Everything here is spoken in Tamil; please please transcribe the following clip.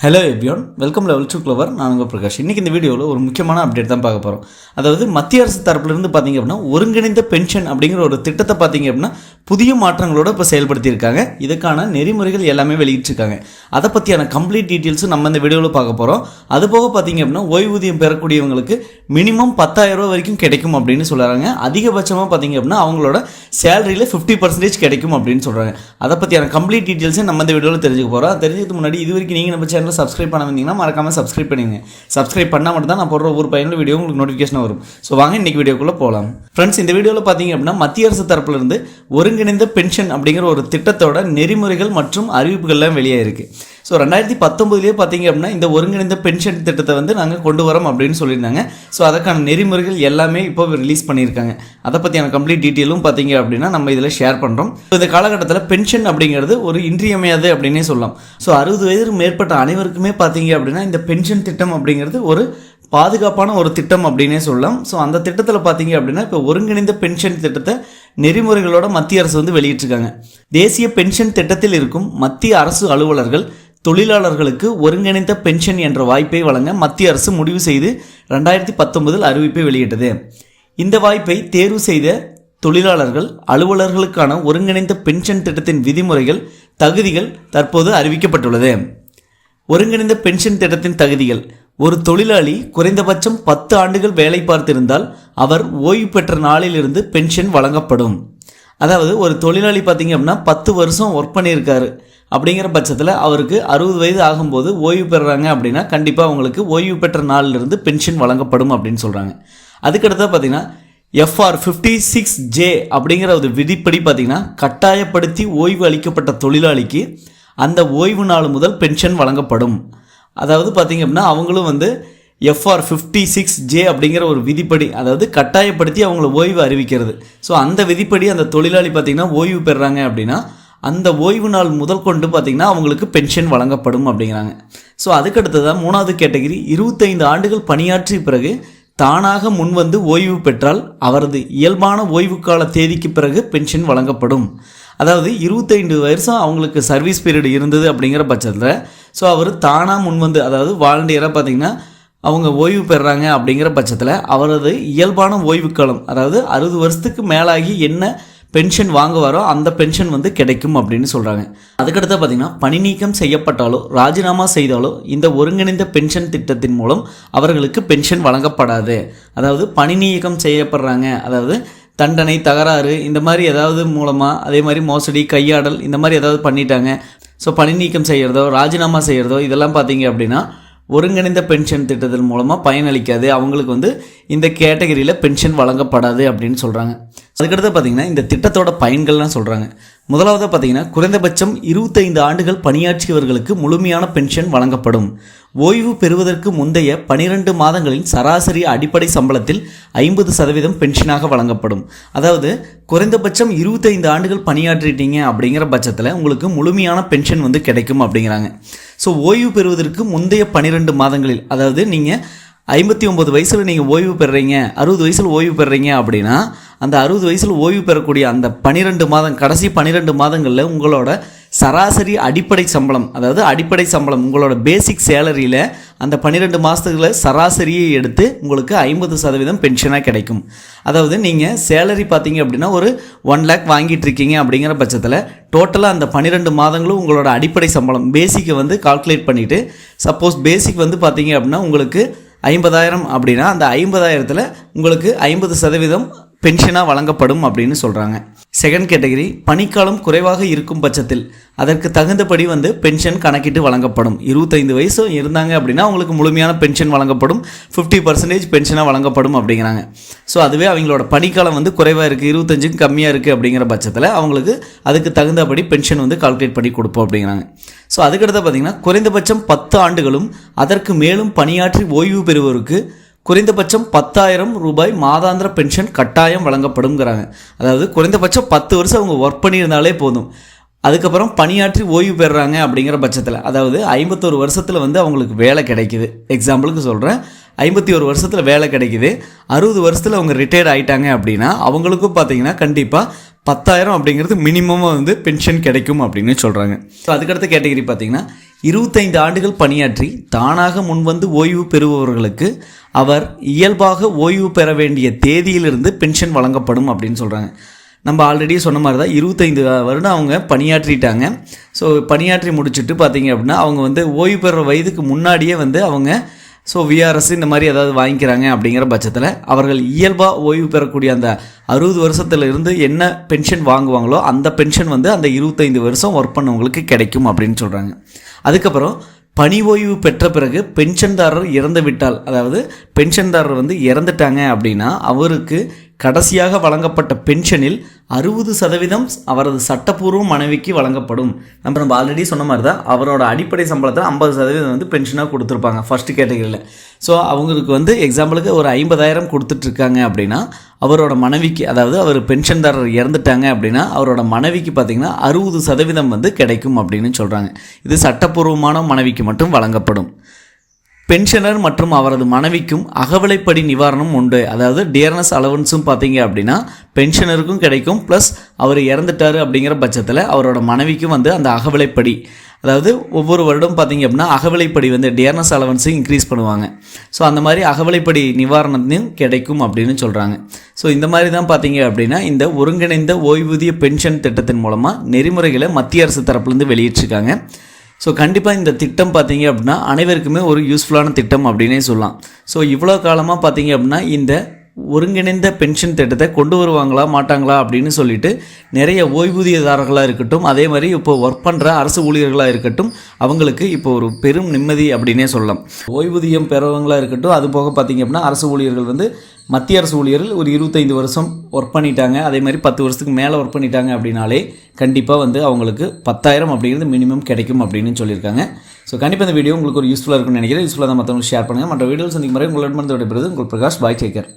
Hello everyone welcome level two clever நான் உங்கள் பிரகாஷ். இன்றைக்கி இந்த வீடியோவில் ஒரு முக்கியமான அப்டேட் தான் பார்க்க போகிறோம் அதாவது மத்திய அரசு தரப்புலேருந்து பார்த்தீங்க அப்படின்னா ஒருங்கிணைந்த பென்ஷன் அப்படிங்கிற ஒரு திட்டத்தை பார்த்தீங்க அப்படின்னா புதிய மாற்றங்களோட இப்போ செயல்படுத்தியிருக்காங்க. இதுக்கான நெறிமுறைகள் எல்லாமே வெளியிட்டிருக்காங்க. அதை பற்றியான கம்ப்ளீட் டீட்டெயில்ஸும் நம்ம இந்த வீடியோவில் பார்க்க போகிறோம் அது போக பார்த்தீங்க அப்படின்னா ஓய்வூதியம் பெறக்கூடியவங்களுக்கு மினிமம் பத்தாயிரரூபா வரைக்கும் கிடைக்கும் அப்படின்னு சொல்கிறாங்க அதிகபட்சமாக பார்த்தீங்க அப்படின்னா அவங்களோட சேலரியில் ஃபிஃப்டி பர்சன்டேஜ் கிடைக்கும் அப்படின்னு சொல்கிறாங்க அதை பற்றியான கம்ப்ளீட் டீட்டெயில்ஸும் நம்ம இந்த வீடியோவில் தெரிஞ்சுக்க போகிறோம் தெரிஞ்சதுக்கு முன்னாடி இது வரைக்கும் நீங்கள் நம்ம சேனல் சப்ஸ்கிரைப் பண்ண வந்தீங்கன்னா மறக்காமல் சப்ஸ்கிரைப் பண்ணிடுங்க. சப்ஸ்கிரைப் பண்ணால் மட்டும் தான் நான் போடுற ஒரு பயனில் வீடியோ உங்களுக்கு நோட்டிஃபிகேஷன் வரும். ஸோ வாங்க இன்னைக்கு வீடியோக்குள்ளே போகலாம் ஃப்ரெண்ட்ஸ் இந்த வீடியோவில் பார்த்தீங்க அப்படின்னா மத்திய அரசு தரப்புலேருந்து ஒருங்கிணைந்த பென்ஷன் அப்படிங்கிற ஒரு திட்டத்தோட நெறிமுறைகள் மற்றும் அறிவிப்புகள்லாம் வெளியே இருக்குது ஸோ ரெண்டாயிரத்தி பத்தொம்பதுலேயே பார்த்தீங்க அப்படின்னா இந்த ஒருங்கிணைந்த பென்ஷன் திட்டத்தை வந்து நாங்கள் கொண்டு வரோம் அப்படின்னு சொல்லியிருந்தாங்க. ஸோ அதற்கான நெறிமுறைகள் எல்லாமே இப்போ ரிலீஸ் பண்ணியிருக்காங்க. அதை பற்றியான கம்ப்ளீட் டீட்டெயிலும் பார்த்தீங்க அப்படின்னா நம்ம இதில் ஷேர் பண்ணுறோம் இந்த காலகட்டத்தில் பென்ஷன் அப்படிங்கிறது ஒரு இன்றியமையாது அப்படின்னே சொல்லலாம். ஸோ அறுபது வயது மேற்பட்ட அனைவருக்குமே பார்த்தீங்க அப்படின்னா இந்த பென்ஷன் திட்டம் அப்படிங்கிறது ஒரு பாதுகாப்பான ஒரு திட்டம் அப்படின்னே சொல்லலாம். ஸோ அந்த திட்டத்தில் பார்த்தீங்க அப்படின்னா இப்போ ஒருங்கிணைந்த பென்ஷன் திட்டத்தை நெறிமுறைகளோட மத்திய அரசு வந்து வெளியிட்டிருக்காங்க. தேசிய பென்ஷன் திட்டத்தில் இருக்கும் மத்திய அரசு அலுவலர்கள் தொழிலாளர்களுக்கு ஒருங்கிணைந்த பென்ஷன் என்ற வாய்ப்பை வழங்க மத்திய அரசு முடிவு செய்து ரெண்டாயிரத்தி பத்தொன்பதில் அறிவிப்பை வெளியிட்டது. இந்த வாய்ப்பை தேர்வு செய்த தொழிலாளர்கள் அலுவலர்களுக்கான ஒருங்கிணைந்த பென்ஷன் திட்டத்தின் விதிமுறைகள் தகுதிகள் தற்போது அறிவிக்கப்பட்டுள்ளது. ஒருங்கிணைந்த பென்ஷன் திட்டத்தின் தகுதிகள். ஒரு தொழிலாளி குறைந்தபட்சம் பத்து ஆண்டுகள் வேலை பார்த்திருந்தால் அவர் ஓய்வு பெற்ற நாளிலிருந்து பென்ஷன் வழங்கப்படும். அதாவது ஒரு தொழிலாளி பார்த்தீங்க அப்படின்னா பத்து வருஷம் ஒர்க் பண்ணியிருக்காரு. அப்படிங்கிற பட்சத்தில் அவருக்கு அறுபது வயது ஆகும்போது ஓய்வு பெறுறாங்க அப்படின்னா கண்டிப்பாக அவங்களுக்கு ஓய்வு பெற்ற நாளிலிருந்து பென்ஷன் வழங்கப்படும் அப்படின்னு சொல்கிறாங்க அதுக்கடுத்து பார்த்தீங்கன்னா எஃப்ஆர் ஃபிஃப்டி சிக்ஸ் ஜே அப்படிங்கிற ஒரு விதிப்படி பார்த்தீங்கன்னா கட்டாயப்படுத்தி ஓய்வு அளிக்கப்பட்ட தொழிலாளிக்கு அந்த ஓய்வு நாள் முதல் பென்ஷன் வழங்கப்படும். அதாவது பார்த்தீங்க அப்படின்னா அவங்களும் வந்து எஃப்ஆர் ஃபிஃப்டி சிக்ஸ் ஜே அப்படிங்கிற ஒரு விதிப்படி அதாவது கட்டாயப்படுத்தி அவங்கள ஓய்வு அறிவிக்கிறது. ஸோ அந்த விதிப்படி அந்த தொழிலாளி பார்த்தீங்கன்னா ஓய்வு பெறுறாங்க அப்படின்னா அந்த ஓய்வு நாள் முதல் கொண்டு பார்த்திங்கன்னா அவங்களுக்கு பென்ஷன் வழங்கப்படும் அப்படிங்கிறாங்க. ஸோ அதுக்கடுத்ததான் மூணாவது கேட்டகிரி இருபத்தைந்து ஆண்டுகள் பணியாற்றிய பிறகு தானாக முன்வந்து ஓய்வு பெற்றால் அவரது இயல்பான ஓய்வு கால தேதிக்கு பிறகு பென்ஷன் வழங்கப்படும். அதாவது இருபத்தைந்து வருஷம் அவங்களுக்கு சர்வீஸ் பீரியட் இருந்தது அப்படிங்கிற பட்சத்தில் ஸோ அவர் தானாக முன்வந்து அதாவது வாலண்டியராக பார்த்தீங்கன்னா அவங்க ஓய்வு பெறுறாங்க அப்படிங்கிற பட்சத்தில் அவரது இயல்பான ஓய்வு காலம் அதாவது அறுபது வருஷத்துக்கு மேலாகி என்ன பென்ஷன் வாங்குவாரோ அந்த பென்ஷன் வந்து கிடைக்கும் அப்படின்னு சொல்கிறாங்க அதுக்கடுத்து பார்த்தீங்கன்னா பணி நீக்கம் செய்யப்பட்டாலோ ராஜினாமா செய்தாலோ இந்த ஒருங்கிணைந்த பென்ஷன் திட்டத்தின் மூலம் அவர்களுக்கு பென்ஷன் வழங்கப்படாது. அதாவது பணி நீக்கம் செய்யப்படுறாங்க. அதாவது தண்டனை தகராறு இந்த மாதிரி ஏதாவது மூலமாக அதே மாதிரி மோசடி கையாடல் இந்த மாதிரி ஏதாவது பண்ணிட்டாங்க. ஸோ பணி நீக்கம் செய்கிறதோ ராஜினாமா செய்கிறதோ இதெல்லாம் பார்த்தீங்க அப்படின்னா ஒருங்கிணைந்த பென்ஷன் திட்டத்தின் மூலமாக பயனளிக்காது. அவங்களுக்கு வந்து இந்த கேட்டகரியில் பென்ஷன் வழங்கப்படாது அப்படின்னு சொல்கிறாங்க அதுக்கடுத்து பார்த்தீங்கன்னா இந்த திட்டத்தோட பயன்கள்லாம் சொல்கிறாங்க முதலாவது பார்த்தீங்கன்னா குறைந்தபட்சம் இருபத்தைந்து ஆண்டுகள் பணியாற்றியவர்களுக்கு முழுமையான பென்ஷன் வழங்கப்படும். ஓய்வு பெறுவதற்கு முந்தைய பனிரெண்டு மாதங்களின் சராசரி அடிப்படை சம்பளத்தில் ஐம்பது சதவீதம் பென்ஷனாக வழங்கப்படும். அதாவது குறைந்தபட்சம் இருபத்தைந்து ஆண்டுகள் பணியாற்றிட்டீங்க அப்படிங்கிற பட்சத்தில் உங்களுக்கு முழுமையான பென்ஷன் வந்து கிடைக்கும் அப்படிங்கிறாங்க. ஸோ ஓய்வு பெறுவதற்கு முந்தைய பனிரெண்டு மாதங்களில் அதாவது நீங்கள் ஐம்பத்தி ஒம்பது வயசில் நீங்கள் ஓய்வு பெறுறீங்க அறுபது வயசில் ஓய்வு பெறுறீங்க அப்படின்னா அந்த அறுபது வயசில் ஓய்வு பெறக்கூடிய அந்த பன்னிரெண்டு மாதம் கடைசி பன்னிரெண்டு மாதங்களில் உங்களோட சராசரி அடிப்படை சம்பளம் அதாவது அடிப்படை சம்பளம் உங்களோட பேசிக் சேலரியில் அந்த பன்னிரெண்டு மாதத்துல சராசரியை எடுத்து உங்களுக்கு ஐம்பது சதவீதம் பென்ஷனாக கிடைக்கும். அதாவது நீங்கள் சேலரி பார்த்தீங்க அப்படின்னா ஒரு ஒன் லேக் வாங்கிட்டு இருக்கீங்க அப்படிங்கிற பட்சத்தில் டோட்டலாக அந்த பன்னிரெண்டு மாதங்களும் உங்களோட அடிப்படை சம்பளம் பேசிக்கை வந்து கால்குலேட் பண்ணிவிட்டு சப்போஸ் பேசிக் வந்து பார்த்தீங்க அப்படின்னா உங்களுக்கு ஐம்பதாயிரம் அப்படின்னா அந்த ஐம்பதாயிரத்தில் உங்களுக்கு ஐம்பது சதவீதம் பென்ஷனாக வழங்கப்படும் அப்படின்னு சொல்கிறாங்க செகண்ட் கேட்டகரி பணிக்காலம் குறைவாக இருக்கும் பட்சத்தில் அதற்கு தகுந்தபடி வந்து பென்ஷன் கணக்கிட்டு வழங்கப்படும். இருபத்தைந்து வயசு இருந்தாங்க அப்படின்னா அவங்களுக்கு முழுமையான பென்ஷன் வழங்கப்படும். ஃபிஃப்டி பர்சன்டேஜ் பென்ஷனாக வழங்கப்படும் அப்படிங்கிறாங்க. ஸோ அதுவே அவங்களோட பணிக்காலம் வந்து குறைவாக இருக்குது இருபத்தஞ்சுக்கு கம்மியாக இருக்குது அப்படிங்கிற பட்சத்தில் அவங்களுக்கு அதுக்கு தகுந்தபடி பென்ஷன் வந்து கால்குலேட் பண்ணி கொடுப்போம் அப்படிங்கிறாங்க. ஸோ அதுக்கடுத்து பார்த்திங்கன்னா குறைந்தபட்சம் பத்து ஆண்டுகளும் அதற்கு மேலும் பணியாற்றி ஓய்வு பெறுவோருக்கு குறைந்தபட்சம் பத்தாயிரம் ரூபாய் மாதாந்திர பென்ஷன் கட்டாயம் வழங்கப்படும்ங்கிறாங்க. அதாவது குறைந்தபட்சம் பத்து வருஷம் அவங்க ஒர்க் பண்ணியிருந்தாலே போதும். அதுக்கப்புறம் பணியாற்றி ஓய்வு பெறுறாங்க அப்படிங்கிற பட்சத்தில். அதாவது ஐம்பத்தோரு வருஷத்தில் வந்து அவங்களுக்கு வேலை கிடைக்குது. எக்ஸாம்பிளுக்கு சொல்கிறேன் ஐம்பத்தி ஒரு வருஷத்தில் வேலை கிடைக்குது. அறுபது வருஷத்தில் அவங்க ரிட்டையர்ட் ஆகிட்டாங்க அப்படின்னா அவங்களுக்கும் பார்த்தீங்கன்னா கண்டிப்பாக பத்தாயிரம் அப்படிங்கிறது மினிமமாக வந்து பென்ஷன் கிடைக்கும் அப்படின்னு சொல்கிறாங்க ஸோ அதுக்கடுத்த கேட்டகரி பார்த்தீங்கன்னா இருபத்தைந்து ஆண்டுகள் பணியாற்றி தானாக முன்வந்து ஓய்வு பெறுபவர்களுக்கு அவர் இயல்பாக ஓய்வு பெற வேண்டிய தேதியிலிருந்து பென்ஷன் வழங்கப்படும் அப்படின்னு சொல்கிறாங்க நம்ம ஆல்ரெடி சொன்ன மாதிரி தான் இருபத்தைந்து வருடம் அவங்க பணியாற்றிட்டாங்க. ஸோ பணியாற்றி முடிச்சுட்டு பார்த்தீங்க அப்படின்னா அவங்க வந்து ஓய்வு பெற வயதுக்கு முன்னாடியே வந்து அவங்க ஸோ விஆர்எஸ் இந்த மாதிரி ஏதாவது வாங்கிக்கிறாங்க அப்படிங்கிற பட்சத்தில் அவர்கள் இயல்பாக ஓய்வு பெறக்கூடிய அந்த அறுபது வருஷத்துல இருந்து என்ன பென்ஷன் வாங்குவாங்களோ அந்த பென்ஷன் வந்து அந்த இருபத்தைந்து வருஷம் ஒர்க் பண்ணவங்களுக்கு கிடைக்கும் அப்படின்னு சொல்கிறாங்க அதுக்கப்புறம் பணி ஓய்வு பெற்ற பிறகு பென்ஷன்தாரர் இறந்து விட்டால் அதாவது பென்ஷன்தாரர் வந்து இறந்துட்டாங்க அப்படின்னா அவருக்கு கடைசியாக வழங்கப்பட்ட பென்ஷனில் அறுபது சதவீதம் அவரது சட்டப்பூர்வ மனைவிக்கு வழங்கப்படும். நம்ம நம்ம ஆல்ரெடி சொன்ன மாதிரி தான் அவரோட அடிப்படை சம்பளத்தில் ஐம்பது சதவீதம் வந்து பென்ஷனாக கொடுத்துருப்பாங்க ஃபஸ்ட்டு கேட்டகரியில் ஸோ அவங்களுக்கு வந்து எக்ஸாம்பிளுக்கு ஒரு ஐம்பதாயிரம் கொடுத்துட்ருக்காங்க அப்படின்னா அவரோட மனைவிக்கு அதாவது அவர் பென்ஷன்தாரர் இறந்துட்டாங்க அப்படின்னா அவரோட மனைவிக்கு பார்த்திங்கன்னா அறுபது சதவீதம் வந்து கிடைக்கும் அப்படின்னு சொல்கிறாங்க இது சட்டப்பூர்வமான மனைவிக்கு மட்டும் வழங்கப்படும். பென்ஷனர் மற்றும் அவரது மனைவிக்கும் அகவிலைப்படி நிவாரணம் உண்டு. அதாவது டியர்னஸ் அலவன்ஸும் பார்த்தீங்க அப்படின்னா பென்ஷனருக்கும் கிடைக்கும். ப்ளஸ் அவர் இறந்துட்டாரு அப்படிங்கிற பட்சத்தில் அவரோட மனைவிக்கும் வந்து அந்த அகவிலைப்படி. அதாவது ஒவ்வொரு வருடம் பார்த்தீங்க அப்படின்னா அகவிலைப்படி வந்து டியர்னஸ் அலவன்ஸையும் இன்க்ரீஸ் பண்ணுவாங்க. ஸோ அந்த மாதிரி அகவிலைப்படி நிவாரணத்தையும் கிடைக்கும் அப்படின்னு சொல்கிறாங்க ஸோ இந்த மாதிரி தான் பார்த்தீங்க அப்படின்னா இந்த ஒருங்கிணைந்த ஓய்வூதிய பென்ஷன் திட்டத்தின் மூலமாக நெறிமுறைகளை மத்திய அரசு தரப்புலேருந்து வெளியிட்டிருக்காங்க. ஸோ கண்டிப்பாக இந்த திட்டம் பார்த்தீங்க அப்படின்னா அனைவருக்குமே ஒரு யூஸ்ஃபுல்லான திட்டம் அப்படின்னே சொல்லலாம். ஸோ இவ்வளோ காலமாக பார்த்தீங்க அப்படின்னா இந்த ஒருங்கிணைந்த பென்ஷன் திட்டத்தை கொண்டு வருவாங்களா மாட்டாங்களா அப்படின்னு சொல்லிட்டு நிறைய ஓய்வூதியதாரர்களாக இருக்கட்டும் அதே மாதிரி இப்போ ஒர்க் பண்ணுற அரசு ஊழியர்களாக இருக்கட்டும் அவங்களுக்கு இப்போ ஒரு பெரும் நிம்மதி அப்படின்னே சொல்லலாம். ஓய்வூதியம் பெறவங்களாக இருக்கட்டும் அது போக பார்த்தீங்க அப்படின்னா அரசு ஊழியர்கள் வந்து மத்திய அரசு ஊழியர்கள் ஒரு இருபத்தைந்து வருஷம் ஒர்க் பண்ணிட்டாங்க அதே மாதிரி பத்து வருஷத்துக்கு மேலே ஒர்க் பண்ணிட்டாங்க அப்படின்னாலே கண்டிப்பாக வந்து அவங்களுக்கு பத்தாயிரம் அப்படிங்கிறது மினிமம் கிடைக்கும் அப்படின்னு சொல்லியிருக்காங்க. ஸோ கண்டிப்பாக இந்த வீடியோ உங்களுக்கு ஒரு யூஸ்ஃபுல்லாக இருக்கும்னு நினைக்கிறேன். யூஸ்ஃபுல்லாக தான் மற்றவங்களுக்கு ஷேர் பண்ணுங்கள் மற்ற வீடியோஸ் சந்திக்கும் முறை உங்களிடம் விடைபெறுவது உங்கள் பிரகாஷ் பாய் டேக்கர்